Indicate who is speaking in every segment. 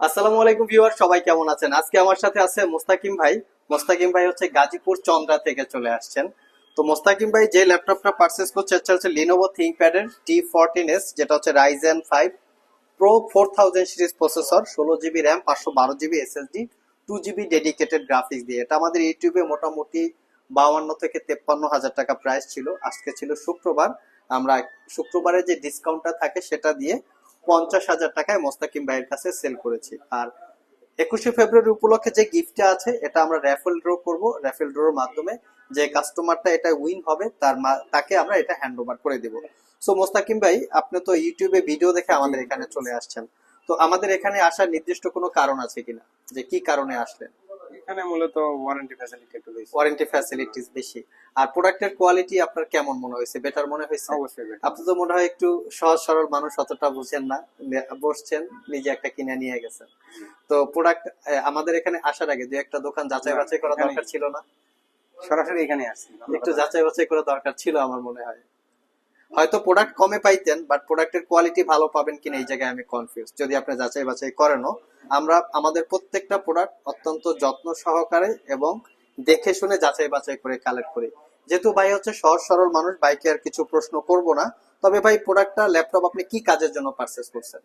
Speaker 1: আসসালামু আলাইকুম ভিউয়ার, সবাই কেমন আছেন? আজকে আমার সাথে আছে মোস্তাকিম ভাই। মোস্তাকিম ভাই হচ্ছে গাজীপুর চন্দ্রা থেকে চলে আসছেন। তো মোস্তাকিম ভাই, যে ল্যাপটপটা পারচেস করছে সেটা হচ্ছে লিনোভো থিঙ্কপ্যাডের টি ফোরটিন এস যেটা হচ্ছে Ryzen five pro four thousand series processor ষোলো জিবি র্যাম পাঁচশো বারো GB SSD two GB dedicated graphics দিয়ে। এটা আমাদের ইউটিউবে মোটামুটি বাউান্ন থেকে তেপ্পান্ন হাজার টাকা প্রাইস ছিল। আজকে ছিল শুক্রবার। আমরা শুক্রবারে যে ডিসকাউন্টটা থাকে, সেটা দিয়ে পঞ্চাশ হাজার টাকায় মোস্তাকিম ভাইয়ের কাছে সেল করেছি। আর একুশে ফেব্রুয়ারি উপলক্ষে যে গিফটটা আছে, এটা আমরা র্যাফেল ড্র করব। র্যাফেল ড্রোর মাধ্যমে যে কাস্টমারটা এটা উইন হবে, তার তাকে আমরা এটা হ্যান্ড ওভার করে দেব। সো মোস্তাকিম ভাই, আপনি তো ইউটিউবে ভিডিও দেখে আমাদের এখানে চলে আসছেন। তো আমাদের এখানে আসার নির্দিষ্ট কোনো কারণ আছে কিনা? যে কি কারণে আসলেন?
Speaker 2: এখানে মূলত ওয়ারেন্টি ফ্যাসিলিটি একটু বেশি।
Speaker 1: ওয়ারেন্টি ফ্যাসিলিটিস বেশি। আর প্রোডাক্টের কোয়ালিটি আপনার কেমন মনে হয়েছে? বেটার মনে হয়েছে?
Speaker 2: অবশ্যই।
Speaker 1: আপনি তো মনে হয় একটু সহজ সরল মানুষ অতটা বুঝেন না। বসছেন নিজে একটা কিনে নিয়ে গেছেন। তো প্রোডাক্ট আমাদের এখানে আসার আগে দু একটা দোকান যাচাই বাছাই করা দরকার ছিল না?
Speaker 2: সরাসরি এখানে আসছি।
Speaker 1: একটু যাচাই বাছাই করা দরকার ছিল আমার মনে হয়। হয়তো প্রোডাক্ট কমে পাইতেন বাট প্রোডাক্টের কোয়ালিটি ভালো পাবেন কিনা এই জায়গায় আমি কনফিউজ যদি আপনি যাচাই বাছাই করেনও আমরা আমাদের প্রত্যেকটা প্রোডাক্ট অত্যন্ত যত্ন সহকারে এবং দেখে শুনে যাচাই বাছাই করে কালেক্ট করি। যেহেতু ভাই হচ্ছে সহজ সরল মানুষ বাইকে আর কিছু প্রশ্ন করব না। তবে ভাই প্রোডাক্টটা ল্যাপটপ আপনি কি কাজের জন্য পারচেস করছেন?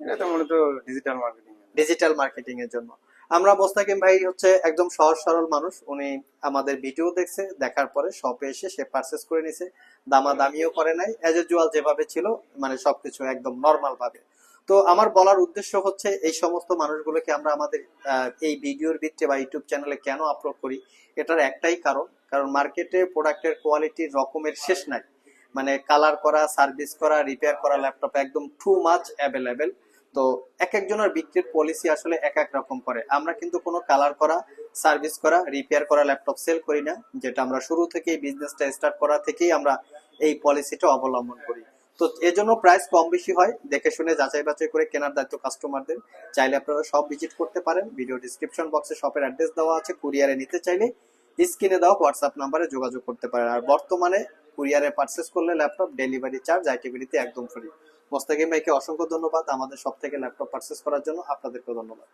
Speaker 2: এটা তো মূলত ডিজিটাল মার্কেটিং
Speaker 1: ডিজিটাল মার্কেটিং এর জন্য। আমরা মোস্তাকিম ভাই হচ্ছে একদম সহজ সরল মানুষ। উনি আমাদের ভিডিও দেখছে, দেখার পরে শপে এসে সে পারচেস করে নিছে। দামা দামিও করে নাই অ্যাজ ইউজুয়াল যেভাবে ছিল মানে সবকিছু একদম নর্মাল ভাবে। তো আমার বলার উদ্দেশ্য হচ্ছে, এই সমস্ত মানুষগুলোকে আমরা আমাদের এই ভিডিওর ভিত্তিতে বা ইউটিউব চ্যানেলে কেন আপলোড করি? এটার একটাই কারণ কারণ মার্কেটে প্রোডাক্টের কোয়ালিটির রকমের শেষ নাই। মানে কালার করা সার্ভিস করা রিপেয়ার করা ল্যাপটপ একদম টু মাচ অ্যাভেলেবেল তো এক একজনের বিক্রির পলিসি আসলে এক এক রকম করে। আমরা কিন্তু কোনো কালার করা সার্ভিস করা রিপেয়ার করা ল্যাপটপ সেল করি না, যেটা আমরা শুরু থেকেই বিজনেসটা স্টার্ট করা থেকেই আমরা এই পলিসিটা অবলম্বন করি। তো এজন্য প্রাইস কম বেশি হয়, দেখে শুনে যাচাই বাছাই করে কেনার দায়িত্ব কাস্টমারদের চাইলে আপনারা সব ভিজিট করতে পারেন ভিডিও ডিসক্রিপশন বক্সে শপের অ্যাড্রেস দেওয়া আছে কুরিয়ারে নিতে চাইলে স্ক্রিনে দেওয়া হোয়াটসঅ্যাপ নাম্বারে যোগাযোগ করতে পারেন। আর বর্তমানে কুরিয়ারে পারচেস করলে ল্যাপটপ ডেলিভারি চার্জ আইটিভিটিতে একদম ফ্রি মোস্তাকিম ভাইকে অসংখ্য ধন্যবাদ আমাদের সব থেকে ল্যাপটপ পারচেস করার জন্য। আপনাদেরকেও ধন্যবাদ।